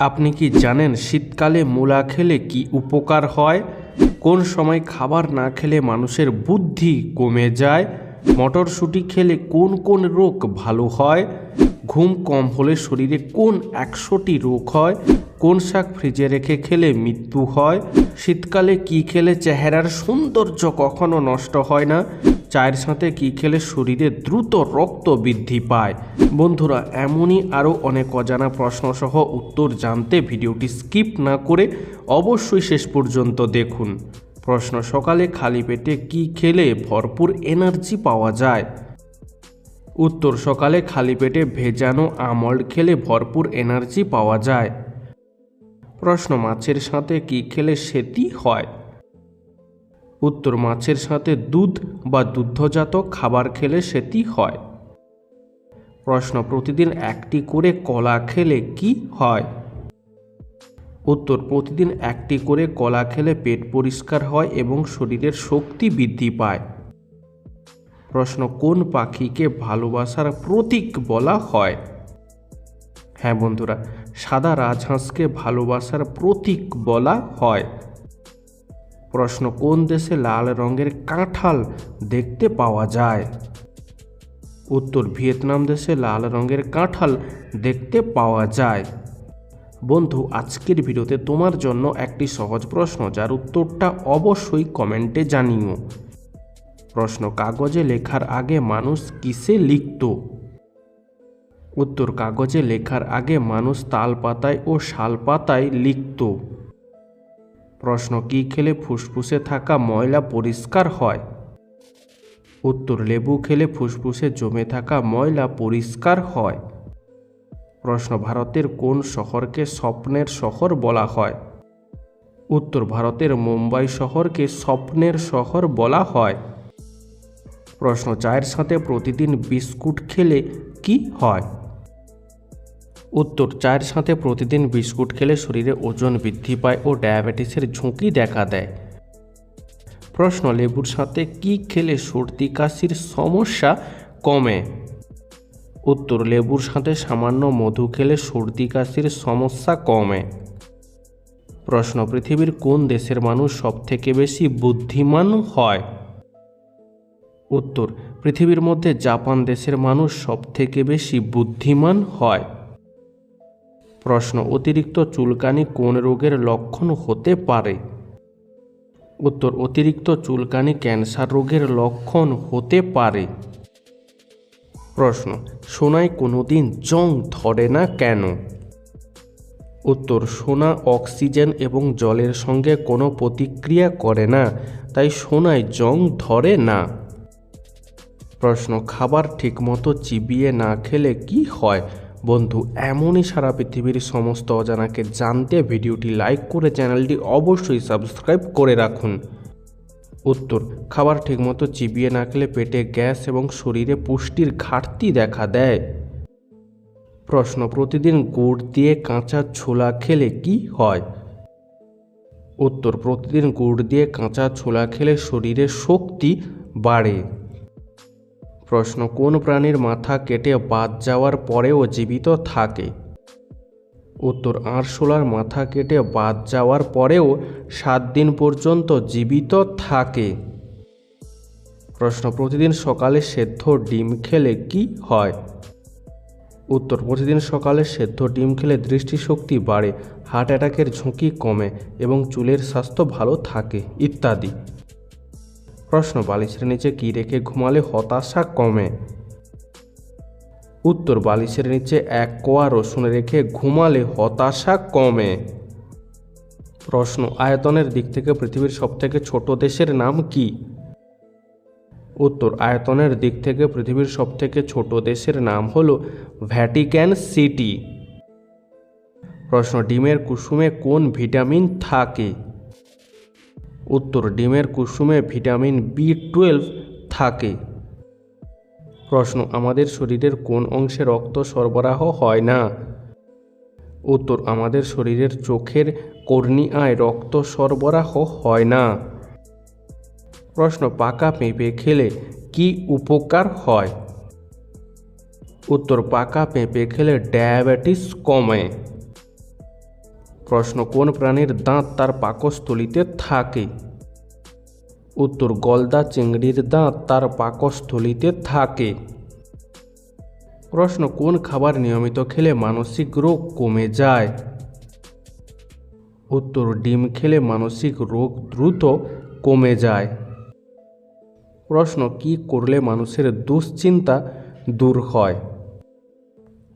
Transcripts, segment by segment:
আপনি কি জানেন শীতকালে মূলা খেলে কি উপকার হয়? কোন সময় খাবার না খেলে মানুষের বুদ্ধি কমে যায়? মটরশুঁটি খেলে কোন কোন রোগ ভালো হয়? ঘুম কম হলে শরীরে কোন একশোটি রোগ হয়? কোন শাক ফ্রিজে রেখে খেলে মৃত্যু হয়? শীতকালে কি খেলে চেহারার সৌন্দর্য কখনো নষ্ট হয় না? চায়ের সাথে কি খেলে শরীরে দ্রুত রক্ত বৃদ্ধি পায়? বন্ধুরা, এমনই আরও অনেক অজানা প্রশ্নসহ উত্তর জানতে ভিডিওটি স্কিপ না করে অবশ্যই শেষ পর্যন্ত দেখুন। প্রশ্ন সকালে খালি পেটে কি খেলে ভরপুর এনার্জি পাওয়া যায়? উত্তর সকালে খালি পেটে ভেজানো আমল্ড খেলে ভরপুর এনার্জি পাওয়া যায়। প্রশ্ন, মাছের সাথে কি খেলে সেতি হয়? উত্তর, মাছের সাথে দুধ বা দুগ্ধজাত খাবার খেলে সেতি হয়। প্রশ্ন, প্রতিদিন একটি করে কলা খেলে কি হয়? উত্তর, প্রতিদিন একটি করে কলা খেলে পেট পরিষ্কার হয় এবং শরীরের শক্তি বৃদ্ধি পায়। প্রশ্ন, কোন পাখিকে ভালোবাসার প্রতীক বলা হয়? হ্যাঁ বন্ধুরা, সাদা রাজহাঁসকে ভালোবাসার প্রতীক বলা হয়। প্রশ্ন, কোন দেশে লাল রঙের কাঁঠাল দেখতে পাওয়া যায়? উত্তর, ভিয়েতনাম দেশে লাল রঙের কাঁঠাল দেখতে পাওয়া যায়। বন্ধু, আজকের ভিডিওতে তোমার জন্য একটি সহজ প্রশ্ন, যার উত্তরটা অবশ্যই কমেন্টে জানিও। প্রশ্ন, কাগজে লেখার আগে মানুষ কিসে লিখত? উত্তর কাগজে লেখার আগে মানুষ তাল পাতায় ও শাল পাতায় লিখত। প্রশ্ন, কি খেলে ফুসফুসে থাকা ময়লা পরিষ্কার হয়? উত্তর, লেবু খেলে ফুসফুসে জমে থাকা ময়লা পরিষ্কার হয়। প্রশ্ন, ভারতের কোন শহরকে স্বপ্নের শহর বলা হয়? উত্তর, ভারতের মুম্বাই শহরকে স্বপ্নের শহর বলা হয়। প্রশ্ন, চায়ের সাথে প্রতিদিন বিস্কুট খেলে কি হয়? উত্তর, চায়ের সাথে প্রতিদিন বিস্কুট খেলে শরীরে ওজন বৃদ্ধি পায় ও ডায়াবেটিসের ঝুঁকি দেখা দেয়। প্রশ্ন, লেবুর সাথে কি খেলে সর্দি, কাশির সমস্যা কমে? উত্তর, লেবুর সাথে সামান্য মধু খেলে সর্দি, কাশির সমস্যা কমে। প্রশ্ন, পৃথিবীর কোন দেশের মানুষ সবথেকে বেশি বুদ্ধিমান হয়? উত্তর, পৃথিবীর মধ্যে জাপান দেশের মানুষ সবথেকে বেশি বুদ্ধিমান হয়। প্রশ্ন, অতিরিক্ত চুলকানি কোন রোগের লক্ষণ হতে পারে? উত্তর, অতিরিক্ত চুলকানি ক্যান্সার রোগের লক্ষণ হতে পারে। প্রশ্ন, সোনায় কোনোদিন জং ধরে না কেন? উত্তর, সোনা অক্সিজেন এবং জলের সঙ্গে কোনো প্রতিক্রিয়া করে না, তাই সোনায় জং ধরে না। প্রশ্ন, খাবার ঠিকমতো চিবিয়ে না খেলে কি হয়? বন্ধু, এমনই সারা পৃথিবীর সমস্ত অজানাকে জানতে ভিডিওটি লাইক করে চ্যানেলটি অবশ্যই সাবস্ক্রাইব করে রাখুন। উত্তর, খাবার ঠিকমতো চিবিয়ে না খেলে পেটে গ্যাস এবং শরীরে পুষ্টির ঘাটতি দেখা দেয়। প্রশ্ন, প্রতিদিন গুড় দিয়ে কাঁচা ছোলা খেলে কি হয়? উত্তর, প্রতিদিন গুড় দিয়ে কাঁচা ছোলা খেলে শরীরে শক্তি বাড়ে। প্রশ্ন, কোন প্রাণীর মাথা কেটে বাদ যাওয়ার পরেও জীবিত থাকে? উত্তর, আরশোলার মাথা কেটে বাদ যাওয়ার পরেও সাত দিন পর্যন্ত জীবিত থাকে। প্রশ্ন, প্রতিদিন সকালে সেদ্ধ ডিম খেলে কি হয়? উত্তর, প্রতিদিন সকালে সেদ্ধ ডিম খেলে দৃষ্টিশক্তি বাড়ে, হার্ট অ্যাটাকের ঝুঁকি কমে এবং চুলের স্বাস্থ্য ভালো থাকে, ইত্যাদি। প্রশ্ন, বালিশের নিচে কী রেখে ঘুমালে হতাশা কমে? উত্তর, বালিশের নিচে এক কোয়া রসুন রেখে ঘুমালে হতাশা কমে। প্রশ্ন, আয়তনের দিক থেকে পৃথিবীর সবথেকে ছোট দেশের নাম কি? উত্তর, আয়তনের দিক থেকে পৃথিবীর সবথেকে ছোট দেশের নাম হল ভ্যাটিক্যান সিটি। প্রশ্ন, ডিমের কুসুমে কোন ভিটামিন থাকে? উত্তর, ডিমের কুসুমে ভিটামিন বি টুয়েলভ থাকে। প্রশ্ন, আমাদের শরীরের কোন অংশে রক্ত সরবরাহ হয় না? উত্তর, আমাদের শরীরের চোখের কর্নিয়ায় রক্ত সরবরাহ হয় না। প্রশ্ন, পাকা পেঁপে খেলে কি উপকার হয়? উত্তর, পাকা পেঁপে খেলে ডায়াবেটিস কমে। প্রশ্ন, কোন প্রাণীর দাঁত তার পাকস্থলিতে থাকে? উত্তর, গলদা চিংড়ির দাঁত তার পাকস্থলিতে থাকে। প্রশ্ন, কোন খাবার নিয়মিত খেলে মানসিক রোগ কমে যায়? উত্তর, ডিম খেলে মানসিক রোগ দ্রুত কমে যায়। প্রশ্ন, কি করলে মানুষের দুশ্চিন্তা দূর হয়?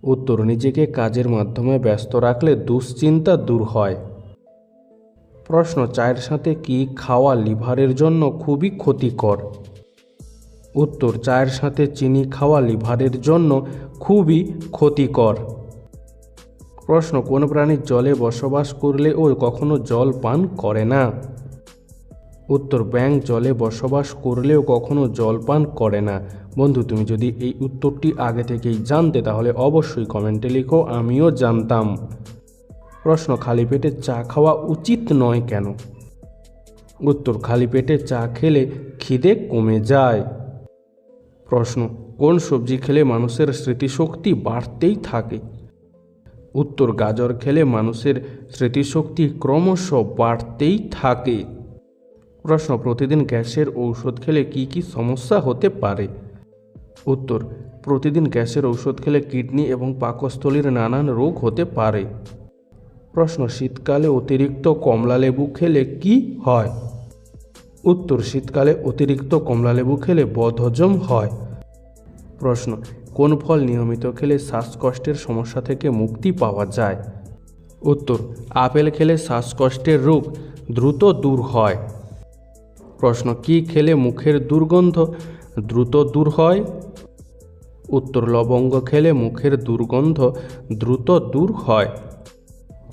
উত্তর, নিজেকে কাজের মাধ্যমে ব্যস্ত রাখলে দুশ্চিন্তা দূর হয়। প্রশ্ন, চায়ের সাথে কি খাওয়া লিভারের জন্য খুবই ক্ষতিকর? উত্তর, চায়ের সাথে চিনি খাওয়া লিভারের জন্য খুবই ক্ষতিকর। প্রশ্ন, কোন প্রাণী জলে বসবাস করলে ও কখনো জল পান করে না? উত্তর, ব্যাঙ জলে বসবাস করলেও কখনো জল পান করে না। বন্ধু, তুমি যদি এই উত্তরটি আগে থেকেই জানতে, তাহলে অবশ্যই কমেন্টে লিখো, আমিও জানতাম। প্রশ্ন, খালি পেটে চা খাওয়া উচিত নয় কেন? উত্তর, খালি পেটে চা খেলে খিদে কমে যায়। প্রশ্ন, কোন সবজি খেলে মানুষের স্মৃতিশক্তি বাড়তেই থাকে? উত্তর, গাজর খেলে মানুষের স্মৃতিশক্তি ক্রমশ বাড়তেই থাকে। প্রশ্ন, প্রতিদিন গ্যাসের ঔষধ খেলে কি কি সমস্যা হতে পারে? উত্তর, প্রতিদিন গ্যাসের ঔষধ খেলে কিডনি এবং পাকস্থলীর নানান রোগ হতে পারে। প্রশ্ন, শীতকালে অতিরিক্ত কমলালেবু খেলে কি হয়? উত্তর, শীতকালে অতিরিক্ত কমলালেবু খেলে বদহজম হয়। প্রশ্ন, কোন ফল নিয়মিত খেলে শ্বাসকষ্টের সমস্যা থেকে মুক্তি পাওয়া যায়? উত্তর, আপেল খেলে শ্বাসকষ্টের রোগ দ্রুত দূর হয়। প্রশ্ন, কি খেলে মুখের দুর্গন্ধ দ্রুত দূর হয়? উত্তর লবঙ্গ খেলে মুখের দুর্গন্ধ দ্রুত দূর হয়।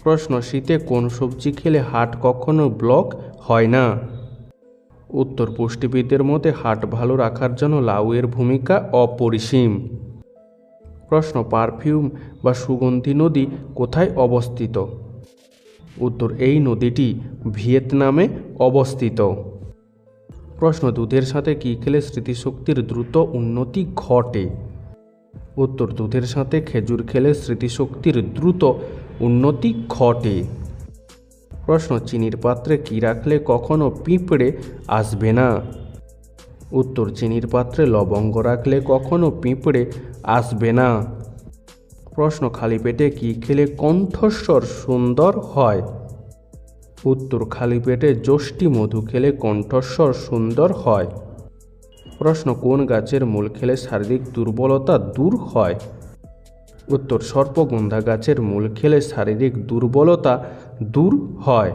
প্রশ্ন, শীতে কোন সবজি খেলে হাট কখনো ব্লক হয় না? উত্তর, পুষ্টিবিদদের মতে হাট ভালো রাখার জন্য লাউয়ের ভূমিকা অপরিসীম। প্রশ্ন, পারফিউম বা সুগন্ধি নদী কোথায় অবস্থিত? উত্তর, এই নদীটি ভিয়েতনামে অবস্থিত। প্রশ্ন, দুধের সাথে কী খেলে স্মৃতিশক্তির দ্রুত উন্নতি ঘটে? উত্তর দুধের সাথে খেজুর খেলে স্মৃতিশক্তির দ্রুত উন্নতি ঘটে। প্রশ্ন, চিনির পাত্রে কী রাখলে কখনো পিঁপড়ে আসবে না? উত্তর, চিনির পাত্রে লবঙ্গ রাখলে কখনো পিঁপড়ে আসবে না। প্রশ্ন, খালি পেটে কী খেলে কণ্ঠস্বর সুন্দর হয়? উত্তর, খালি পেটে যষ্টি মধু খেলে কণ্ঠস্বর সুন্দর হয়। প্রশ্ন, কোন গাছের মূল খেলে শারীরিক দুর্বলতা দূর হয়? উত্তর, সর্পগন্ধা গাছের মূল খেলে শারীরিক দুর্বলতা দূর হয়।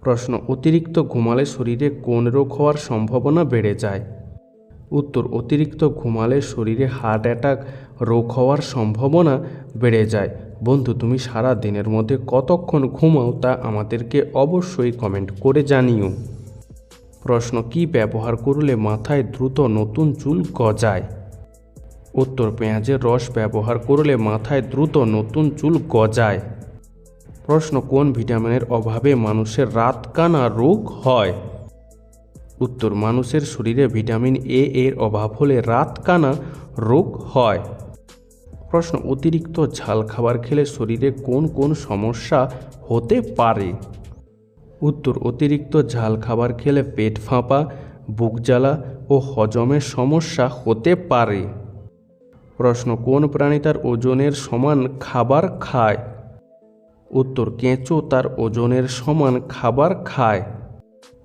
প্রশ্ন, অতিরিক্ত ঘুমালে শরীরে কোন রোগ হওয়ার সম্ভাবনা বেড়ে যায়? উত্তর, অতিরিক্ত ঘুমালে শরীরে হার্ট অ্যাটাক রোগ হওয়ার সম্ভাবনা বেড়ে যায়। বন্ধু, তুমি সারা দিনের মধ্যে কতক্ষণ ঘুমাও তা আমাদেরকে অবশ্যই কমেন্ট করে জানিও। প্রশ্ন, কি ব্যবহার করলে মাথায় দ্রুত নতুন চুল গজায়? উত্তর, পেঁয়াজের রস ব্যবহার করলে মাথায় দ্রুত নতুন চুল গজায়। প্রশ্ন, কোন ভিটামিনের অভাবে মানুষের রাতকানা রোগ হয়? উত্তর, মানুষের শরীরে ভিটামিন এ এর অভাব হলে রাতকানা রোগ হয়। প্রশ্ন, অতিরিক্ত ঝাল খাবার খেলে শরীরে কোন কোন সমস্যা হতে পারে? উত্তর অতিরিক্ত ঝাল খাবার খেলে পেট ফাঁপা, বুক জ্বালা ও হজমের সমস্যা হতে পারে। প্রশ্ন, কোন প্রাণী তার ওজনের সমান খাবার খায়? উত্তর, কেঁচো তার ওজনের সমান খাবার খায়।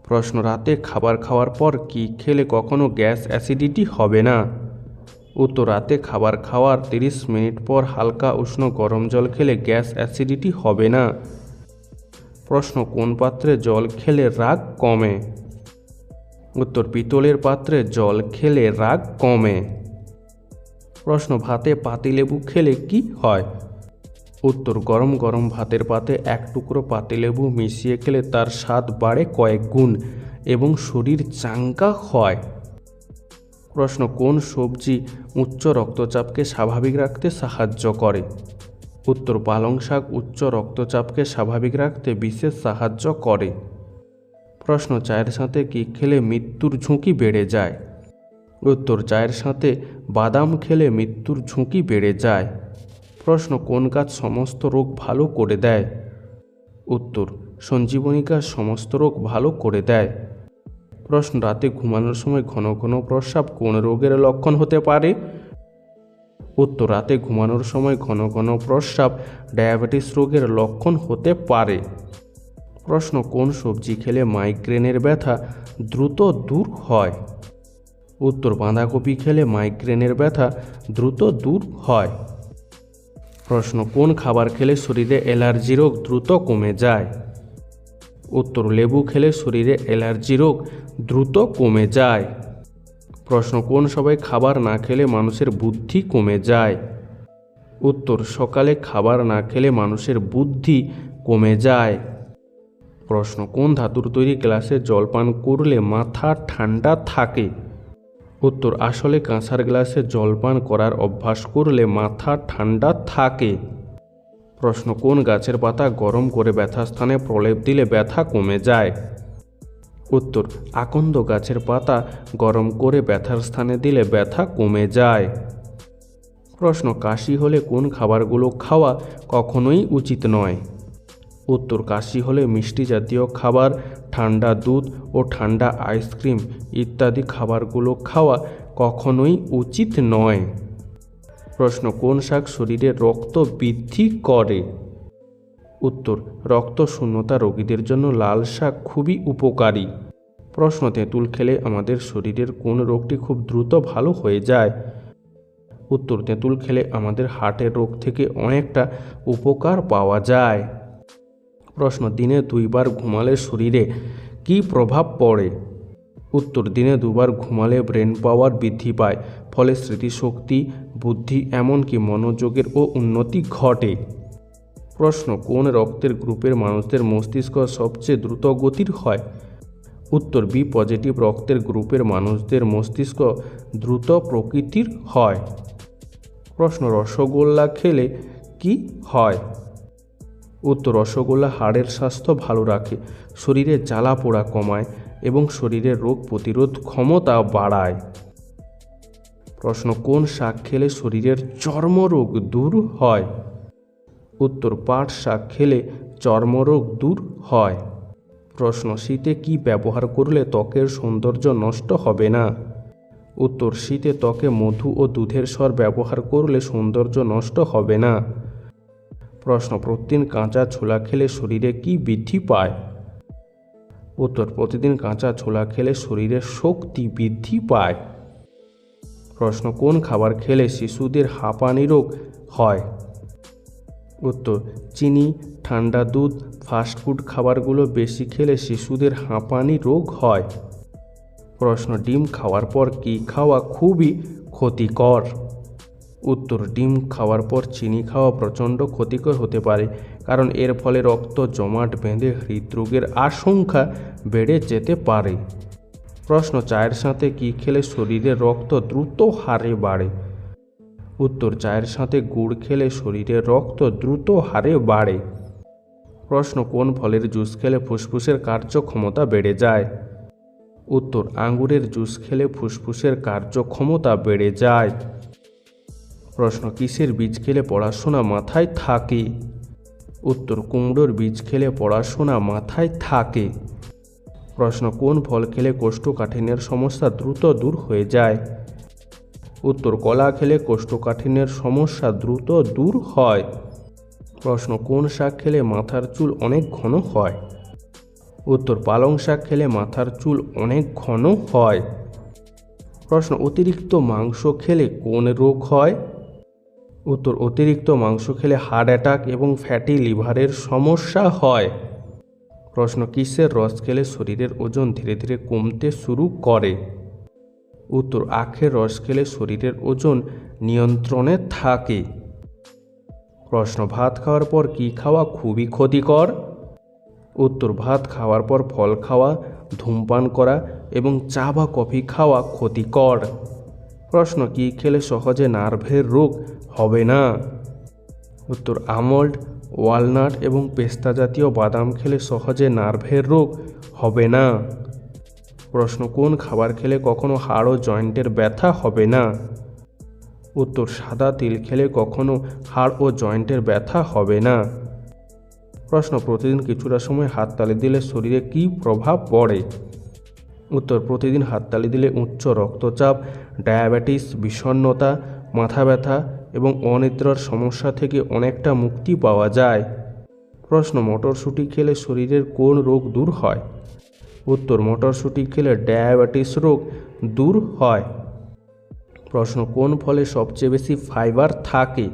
প্রশ্ন, রাতে খাবার খাওয়ার পর কি খেলে কখনো গ্যাস অ্যাসিডিটি হবে না? উত্তর, রাতে খাবার খাওয়ার তিরিশ মিনিট পর হালকা উষ্ণ গরম জল খেলে গ্যাস অ্যাসিডিটি হবে না। প্রশ্ন, কোন পাত্রে জল খেলে রাগ কমে? উত্তর, পিতলের পাত্রে জল খেলে রাগ কমে। প্রশ্ন, ভাতে পাতিলেবু খেলে কি হয়? উত্তর, গরম গরম ভাতের পাতে এক টুকরো পাতিলেবু মিশিয়ে খেলে তার স্বাদ বাড়ে কয়েক গুণ এবং শরীর চাঙ্গা হয়। প্রশ্ন, কোন সবজি উচ্চ রক্তচাপকে স্বাভাবিক রাখতে সাহায্য করে? উত্তর পালং শাক উচ্চ রক্তচাপকে স্বাভাবিক রাখতে বিশেষ সাহায্য করে। প্রশ্ন, চায়ের সাথে কি খেলে মৃত্যুর ঝুঁকি বেড়ে যায়? উত্তর, চায়ের সাথে বাদাম খেলে মৃত্যুর ঝুঁকি বেড়ে যায়। প্রশ্ন, কোন গাছ সমস্ত রোগ ভালো করে দেয়? উত্তর, সঞ্জীবনিকা সমস্ত রোগ ভালো করে দেয়। প্রশ্ন, রাতে ঘুমানোর সময় ঘন ঘন প্রস্রাব কোন রোগের লক্ষণ হতে পারে? উত্তর, রাতে ঘুমানোর সময় ঘন ঘন প্রস্রাব ডায়াবেটিস রোগের লক্ষণ হতে পারে। প্রশ্ন, কোন সবজি খেলে মাইগ্রেনের ব্যথা দ্রুত দূর হয়? উত্তর, বাঁধাকপি খেলে মাইগ্রেনের ব্যথা দ্রুত দূর হয়। প্রশ্ন, কোন খাবার খেলে শরীরে অ্যালার্জি রোগ দ্রুত কমে যায়? উত্তর, লেবু খেলে শরীরে অ্যালার্জি রোগ দ্রুত কমে যায়। প্রশ্ন, কোন সবাই খাবার না খেলে মানুষের বুদ্ধি কমে যায়? উত্তর, সকালে খাবার না খেলে মানুষের বুদ্ধি কমে যায়। প্রশ্ন, কোন ধাতুর তৈরি গ্লাসে জল পান করলে মাথা ঠান্ডা থাকে? উত্তর, আসলে কাঁসার গ্লাসে জল পান করার অভ্যাস করলে মাথা ঠান্ডা থাকে। প্রশ্ন, কোন গাছের পাতা গরম করে ব্যথা স্থানে প্রলেপ দিলে ব্যথা কমে যায়? উত্তর, আকন্দ গাছের পাতা গরম করে ব্যথার স্থানে দিলে ব্যথা কমে যায়। প্রশ্ন, কাশি হলে কোন খাবারগুলো খাওয়া কখনোই উচিত নয়? উত্তর, কাশি হলে মিষ্টি জাতীয় খাবার, ঠান্ডা দুধ ও ঠান্ডা আইসক্রিম ইত্যাদি খাবারগুলো খাওয়া কখনোই উচিত নয়। প্রশ্ন, কোন শাক শরীরে রক্ত বৃদ্ধি করে? উত্তর, রক্ত শূন্যতা রোগীদের জন্য লাল শাক খুবই উপকারী। প্রশ্ন, তেঁতুল খেলে আমাদের শরীরের কোন রোগটি খুব দ্রুত ভালো হয়ে যায়? উত্তর, তেঁতুল খেলে আমাদের হার্টের রোগ থেকে অনেকটা উপকার পাওয়া যায়। প্রশ্ন, দিনে দুইবার ঘুমালে শরীরে কী প্রভাব পড়ে? উত্তর, দিনে দুবার ঘুমালে ব্রেন পাওয়ার বৃদ্ধি পায়, ফলে স্মৃতিশক্তি, বুদ্ধি, এমনকি মনোযোগের ও উন্নতি ঘটে। প্রশ্ন, কোন রক্তের গ্রুপের মানুষদের মস্তিষ্ক সবচেয়ে দ্রুত গতির হয়? উত্তর, বি, পজিটিভ রক্তের গ্রুপের মানুষদের মস্তিষ্ক দ্রুত প্রকৃতির হয়। প্রশ্ন, রসগোল্লা খেলে কি হয়? উত্তর, রসগোল্লা হাড়ের স্বাস্থ্য ভালো রাখে, শরীরে জ্বালা পোড়া কমায় এবং শরীরের রোগ প্রতিরোধ ক্ষমতা বাড়ায়। প্রশ্ন, কোন শাক খেলে শরীরের চর্মরোগ দূর হয়? উত্তর পাট শাক খেলে চর্মরোগ দূর হয়। প্রশ্ন, শীতে কি ব্যবহার করলে ত্বকের সৌন্দর্য নষ্ট হবে না? উত্তর, শীতে ত্বকে মধু ও দুধের স্বর ব্যবহার করলে সৌন্দর্য নষ্ট হবে না। প্রশ্ন, প্রতিদিন কাঁচা ছোলা খেলে শরীরে কি বৃদ্ধি পায়? উত্তর, প্রতিদিন কাঁচা ছোলা খেলে শরীরে শক্তি বৃদ্ধি পায়। প্রশ্ন, কোন খাবার খেলে শিশুদের হাঁপানি রোগ হয়? উত্তর, চিনি, ঠান্ডা দুধ ফাস্টফুড খাবারগুলো বেশি খেলে শিশুদের হাঁপানি রোগ হয়। প্রশ্ন, ডিম খাওয়ার পর কি খাওয়া খুবই ক্ষতিকর? উত্তর, ডিম খাওয়ার পর চিনি খাওয়া প্রচণ্ড ক্ষতিকর হতে পারে, কারণ এর ফলে রক্ত, জমাট বেঁধে হৃদরোগের আশঙ্কা বেড়ে যেতে পারে। প্রশ্ন, চায়ের সাথে কি খেলে শরীরে রক্ত দ্রুত হারে বাড়ে? উত্তর, চায়ের সাথে গুড় খেলে শরীরে রক্ত দ্রুত হারে বাড়ে। প্রশ্ন, কোন ফলের জুস খেলে ফুসফুসের কার্যক্ষমতা বেড়ে যায়? উত্তর, আঙ্গুরের জুস খেলে ফুসফুসের কার্যক্ষমতা বেড়ে যায়। প্রশ্ন, কিসের বীজ খেলে পড়াশোনা মাথায় থাকে? উত্তর, কুমড়োর বীজ খেলে পড়াশোনা মাথায় থাকে। প্রশ্ন, কোন ফল খেলে কোষ্ঠকাঠিন্যের সমস্যা দ্রুত দূর হয়ে যায়? উত্তর, কলা খেলে কোষ্ঠকাঠিন্যের সমস্যা দ্রুত দূর হয়। প্রশ্ন, কোন শাক খেলে মাথার চুল অনেক ঘন হয়? উত্তর, পালং শাক খেলে মাথার চুল অনেক ঘন হয়। প্রশ্ন, অতিরিক্ত মাংস খেলে কোন রোগ হয়? উত্তর, অতিরিক্ত মাংস খেলে হার্ট অ্যাটাক এবং ফ্যাটি লিভারের সমস্যা হয়। প্রশ্ন, কিসের রস খেলে শরীরের ওজন ধীরে ধীরে কমতে শুরু করে? উত্তর আখের রস খেলে শরীরের ওজন নিয়ন্ত্রণে থাকে। প্রশ্ন, ভাত খাওয়ার পর কি খাওয়া খুবই ক্ষতিকর? উত্তর, ভাত খাওয়ার পর ফল খাওয়া, ধূমপান করা এবং চা বা কফি খাওয়া ক্ষতিকর। প্রশ্ন, কি খেলে সহজে নার্ভের রোগ হবে না? উত্তর, আমল্ড, ওয়ালনাট এবং পেস্তা জাতীয় বাদাম খেলে সহজে নার্ভের রোগ হবে না। প্রশ্ন, কোন খাবার খেলে কখনো হাড় ও জয়েন্টের ব্যথা হবে না? উত্তর, সাদা তিল খেলে কখনো হাড় ও জয়েন্টের ব্যথা হবে না। প্রশ্ন, প্রতিদিন কিছুটা সময় হাততালি দিলে শরীরে কী প্রভাব পড়ে? উত্তর, প্রতিদিন হাততালি দিলে উচ্চ রক্তচাপ, ডায়াবেটিস, বিষণ্ণতা, মাথা ব্যথা এবং অনিদ্রার সমস্যা থেকে অনেকটা মুক্তি পাওয়া যায়। প্রশ্ন, মটরশুঁটি খেলে শরীরের কোন রোগ দূর হয়? উত্তর, মটরশুঁটি খেলে ডায়াবেটিস রোগ দূর হয়। প্রশ্ন, কোন ফলে সবচেয়ে বেশি ফাইবার থাকে?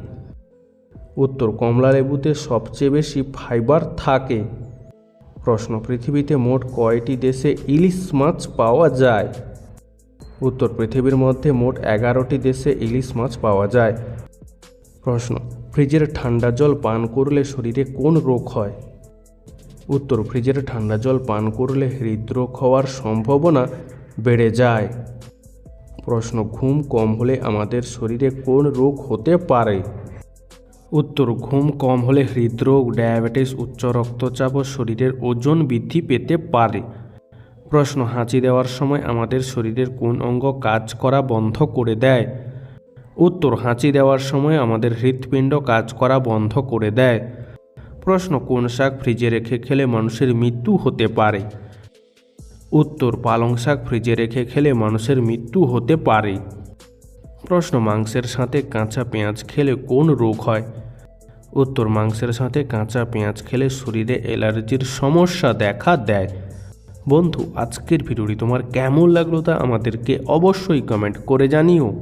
উত্তর, কমলা লেবুতে সবচেয়ে বেশি ফাইবার থাকে। প্রশ্ন, পৃথিবীতে মোট কয়টি দেশে ইলিশ মাছ পাওয়া যায়? উত্তর, পৃথিবীর মধ্যে মোট এগারোটি দেশে ইলিশ মাছ পাওয়া যায়। প্রশ্ন, ফ্রিজের ঠান্ডা জল পান করলে শরীরে কোন রোগ হয়? উত্তর ফ্রিজের ঠান্ডা জল পান করলে হৃদরোগ হওয়ার সম্ভাবনা বেড়ে যায়। প্রশ্ন, ঘুম কম হলে আমাদের শরীরে কোন রোগ হতে পারে? উত্তর, ঘুম কম হলে হৃদরোগ, ডায়াবেটিস, উচ্চ রক্তচাপ ও শরীরের ওজন বৃদ্ধি পেতে পারে। প্রশ্ন, হাঁচি দেওয়ার সময় আমাদের শরীরের কোন অঙ্গ কাজ করা বন্ধ করে দেয়? উত্তর, হাঁচি দেওয়ার সময় আমাদের হৃৎপিণ্ড কাজ করা বন্ধ করে দেয়। প্রশ্ন কোন শাক ফ্রিজে রেখে খেলে মানুষের মৃত্যু হতে পারে? উত্তর, পালং শাক ফ্রিজে রেখে খেলে মানুষের মৃত্যু হতে পারে। প্রশ্ন, মাংসের সাথে কাঁচা পেঁয়াজ খেলে কোন রোগ হয়? উত্তর, মাংসের সাথে কাঁচা পেঁয়াজ খেলে শরীরে অ্যালার্জির সমস্যা দেখা দেয়। বন্ধু, আজকের ভিডিওটি তোমার কেমন লাগল তা আমাদেরকে অবশ্যই কমেন্ট করে জানিও।